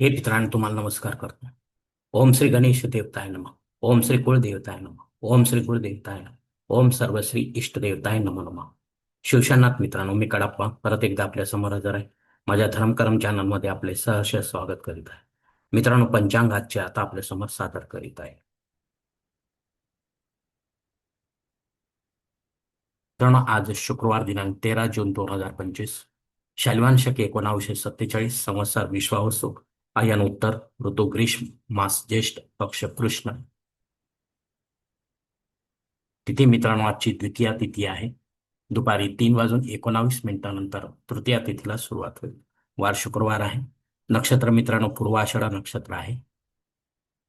हे मित्रांनो तुम्हाला नमस्कार करतो. ओम श्री गणेश देवताय नम. ओम श्री कुळदेवताय नम. ओम श्री कुळदेवताय नम. ओम सर्वश्री इष्टदेवताय नमो नम. शिवशानाथ मित्रांनो मी कडाप्पा. परत एकदा आपल्यासमोर हजर आहे. माझ्या धर्मकर्म चॅनलमध्ये आपले सहर्ष स्वागत करीत आहे. मित्रांनो पंचांग आजचे आता आपल्यासमोर सादर करीत आहे. मित्रांनो आज शुक्रवार दिनांक तेरा जून दोन हजार पंचवीस. शालिवान शक एकोणावीसशे सत्तेचाळीस संवत्सर विश्वावसु आयन उत्तर ऋतू ग्रीष्म मास ज्येष्ठ पक्ष कृष्ण तिथे मित्रांनो आजची द्वितीया तिथी आहे. दुपारी तीन वाजून एकोणावीस मिनिटानंतर तृतीया तिथीला सुरुवात होईल. वार शुक्रवार आहे. नक्षत्र मित्रांनो पूर्व आषाढा नक्षत्र आहे.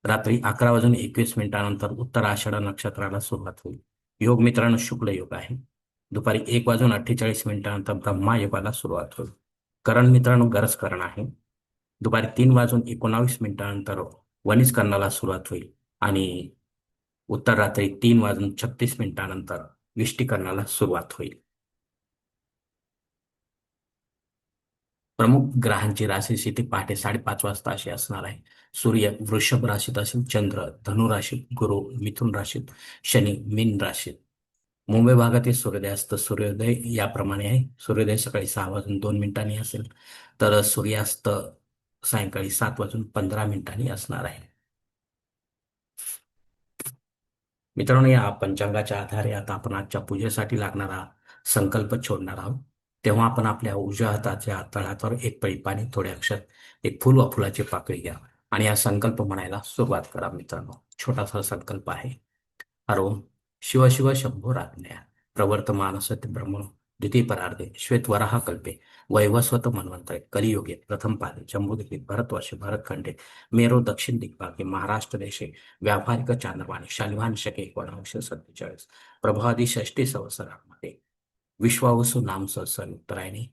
रात्री अकरा वाजून एकवीस मिनिटानंतर उत्तर आषाढा नक्षत्राला सुरुवात होईल. योग मित्रांनो शुक्ल योग आहे. दुपारी एक वाजून अठ्ठेचाळीस मिनिटानंतर ब्रह्मा योगाला सुरुवात होईल. करण मित्रांनो गरज करण आहे. दुपारी तीन वाजून एकोणावीस मिनिटानंतर वनिज सुरुवात होईल आणि उत्तर रात्री तीन वाजून छत्तीस मिनिटानंतर विष्टीकरणाला सुरुवात होईल. प्रमुख ग्रहांची राशी स्थिती पहाटे साडेपाच वाजता अशी असणार आहे. सूर्य वृषभ राशीत असेल चंद्र धनु राशीत गुरु मिथुन राशीत शनी मीन राशीत. मुंबई भागातील सूर्योदयास्त सूर्योदय याप्रमाणे आहे. सूर्योदय सकाळी सहा वाजून दोन मिनिटांनी असेल. तर सूर्यास्त सायंकाळी सात वाजून पंधरा मिनिटांनी असणार आहे. मित्रांनो या पंचांगाच्या आधारे आता आपण आजच्या पूजेसाठी लागणारा संकल्प छोडणार आहोत. तेव्हा आपण आपल्या उजव्या हाताच्या तळहातावर एक पळी पाणी थोडे अक्षर एक फुल व फुलाची पाकळी घ्या आणि हा संकल्प म्हणायला सुरुवात करा मित्रांनो. छोटासा संकल्प आहे. हरोम शिव शिव शंभो राज्ञा. प्रवर्तमान सत्य ब्रह्म द्वितीय परार्धे श्वेतवराह कल्पे वैवस्वत मन्वंतरे कलियुगे प्रथम पादे जम्बूद्वीपे भरतवर्षे भरतखंडे मेरो दक्षिण दिग्भागे महाराष्ट्र देशे व्यावहारिक चांद्रवाणी शालिवान शके एकोणाशे सत्तेचाळीस प्रभादी षष्टी संवत्सरामध्ये विश्वावसु नाम संवत्सर उत्तरायणी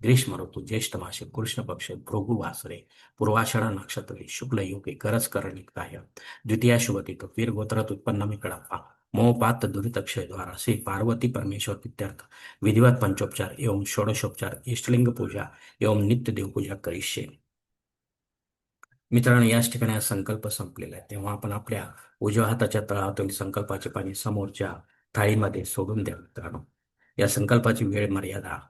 ग्रीष्म ऋतू ज्येष्ठ मासे कृष्ण पक्ष भृगु वासरे पूर्वाषाढा नक्षत्रे शुक्ल युगे गरज करणिकाय द्वितीय शुभतिक वीर गोत्रात उत्पन्न मी कडापा मोपात दुरितक्षय द्वारा श्री पार्वती परमेश्वर प्रित्यर्थ विधिवत पंचोपचार एवं षोडशोपचार इष्टलिंग पूजा एवं नित्य देवपूजा करीशे. मित्रांनो याच ठिकाणी हा संकल्प संपलेला आहे. तेव्हा आपण आपल्या उजव्या हाताच्या तळातील संकल्पाचे पाणी समोरच्या थाळीमध्ये सोडून द्या मित्रांनो. या संकल्पाची वेळ मर्यादा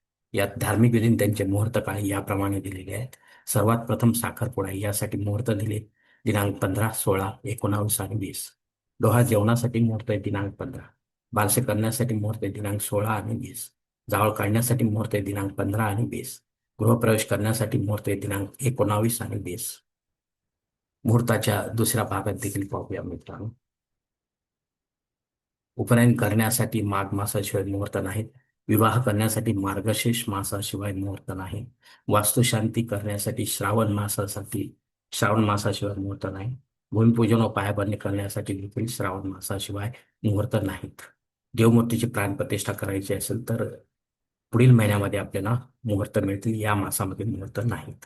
यात धार्मिक विधीने त्यांचे मुहूर्त काळ याप्रमाणे दिलेले आहेत. सर्वात प्रथम साखरपुडा यासाठी मुहूर्त दिले. दिनांक पंधरा सोळा एकोणावीस आणि वीस. डोहा जेवणासाठी मुहूर्त आहे. दिनांक पंधरा. बारसे करण्यासाठी मुहूर्त आहे. दिनांक सोळा आणि वीस. जावळ काढण्यासाठी मुहूर्त आहे. दिनांक पंधरा आणि वीस. गृहप्रवेश करण्यासाठी मुहूर्त आहे. दिनांक एकोणावीस आणि वीस. मुहूर्ताच्या दुसऱ्या भागात देखील पाहूया मित्रांनो. उपनयन करण्यासाठी माघ मासाशिवाय मुहूर्त नाहीत. विवाह करण्यासाठी मार्गशीर्ष मासाशिवाय मुहूर्त नाही. वास्तुशांती करण्यासाठी श्रावण मासासाठी श्रावण मासाशिवाय मुहूर्त नाही. भूमिपूजन व पायाभरणी करण्यासाठी देखील श्रावण मासाशिवाय मुहूर्त नाहीत. देवमूर्तीची प्राणप्रतिष्ठा करायची असेल तर पुढील महिन्यामध्ये आपल्याला मुहूर्त मिळतील. या मासामध्ये मुहूर्त नाहीत.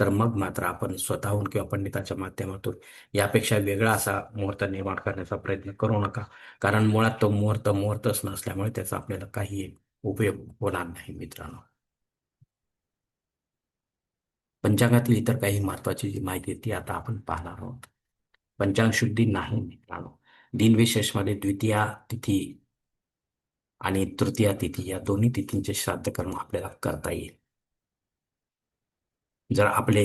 तर मग मात्र आपण स्वतःहून किंवा पंडिताच्या माध्यमातून यापेक्षा वेगळा असा मुहूर्त निर्माण करण्याचा प्रयत्न करू नका. कारण मुळात तो मुहूर्त मुहूर्तच नसल्यामुळे त्याचा आपल्याला काही उपयोग होणार नाही मित्रांनो. पंचांगातील इतर काही महत्वाची जी माहिती ती आता आपण पाहणार आहोत. पंचांग शुद्धी नाही मित्रांनो. दिनविशेषमध्ये द्वितीया तिथी आणि तृतीया तिथी या दोन्ही तिथींचे श्राद्ध कर्म आपल्याला करता येईल. जर आपले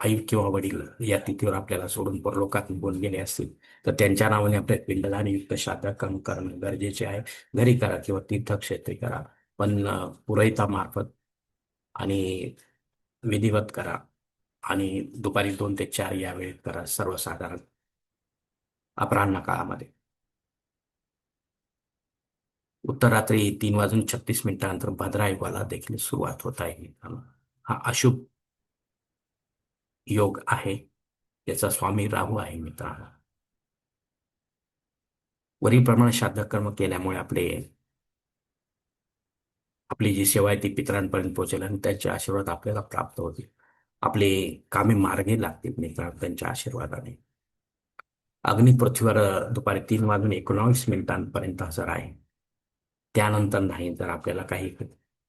आई किंवा वडील या तिथीवर आपल्याला सोडून परलोकात निघून गेले असतील तर त्यांच्या नावाने आपल्या पिंडदानयुक्त श्राद्ध कर्म करणं गरजेचे आहे. घरी करा किंवा तीर्थक्षेत्री करा पण पुरोहितामार्फत आणि विधिवत करा आणि दुपारी दोन ते चार या वेळेत करा सर्वसाधारण अपराह्न काळामध्ये. उत्तर रात्री तीन वाजून छत्तीस मिनिटानंतर भद्रायुगाला देखील सुरुवात होत आहे. हा अशुभ योग आहे याचा स्वामी राहू आहे मित्रांनो. वरीलप्रमाणे श्राद्ध कर्म केल्यामुळे आपले आपली जी सेवा आहे ती पितरांपर्यंत पोहोचेल आणि त्यांचे आशीर्वाद आपल्याला प्राप्त होतील. आपले कामे मार्गे लागतील मित्रांनो त्यांच्या आशीर्वादाने. अग्नि पृथ्वीवर दुपारी तीन वाजून एकोणावीस मिनिटांपर्यंत हजर आहे. त्यानंतर नाही जर आपल्याला काही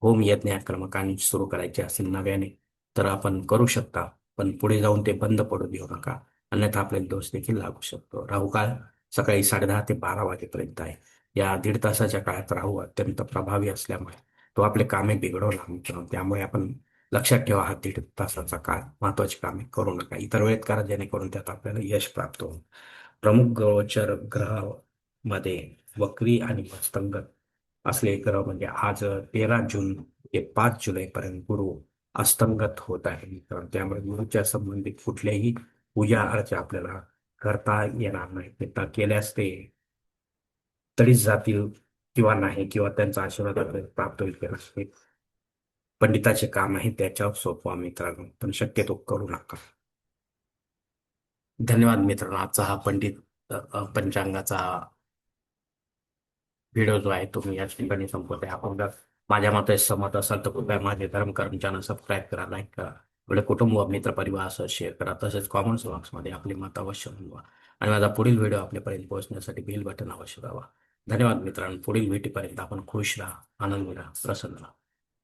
होम यज्ञ कर्मकांड सुरू करायचे असेल नव्याने तर आपण करू शकता पण पुढे जाऊन ते बंद पडू देऊ नका. अन्यथा आपल्याला दोष देखील लागू शकतो. राहू काळ सकाळी साडेदहा ते बारा वाजेपर्यंत आहे. या दीड तासाच्या काळात राहू अत्यंत प्रभावी असल्यामुळे तो आपले कामे बिघडवला मित्रांनो त्यामुळे आपण लक्षात ठेवा हा दीड तासाचा काळ महत्वाची कामे करू नका. इतर वेळेत करा जेणेकरून त्यात आपल्याला यश प्राप्त होईल. प्रमुख गोचर ग्रहामध्ये वक्री आणि मस्तंगत असले ग्रह म्हणजे आज तेरा जून ते पाच जुलैपर्यंत गुरु अस्तंगत होत आहे मित्रांनो. त्यामुळे गुरुच्या संबंधित कुठल्याही पूजा अर्चा आपल्याला करता येणार नाही. ते केल्यास ते तडीच जातील किंवा नाही किंवा त्यांचा आशीर्वाद प्राप्त होईल किंवा पंडिताचे काम आहे त्याच्यावर सोपवा मित्रांनो पण शक्यतो करू नका. धन्यवाद मित्रांनो. आजचा हा पंडित पंचांगाचा व्हिडिओ जो आहे तो मी याच ठिकाणी संपवत. आहे आपण जर माझ्या मते सहमत असाल तर कृपया माझे धर्म चॅनल सबस्क्राईब करा लाईक करा. आपले कुटुंब मित्र मित्र परिवारासह शेअर करा. तसेच कॉमेंट्स बॉक्समध्ये आपले मत अवश्य नोंदवा. आणि माझा पुढील व्हिडिओ आपल्यापर्यंत पोहोचण्यासाठी बेल बटन अवश्य दावा धन्यवाद मित्रांनो. पुढील भेटीपर्यंत आपण खुश राहा आनंदी राहा प्रसन्न राहा.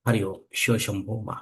हरिओम. शिवशंभो मा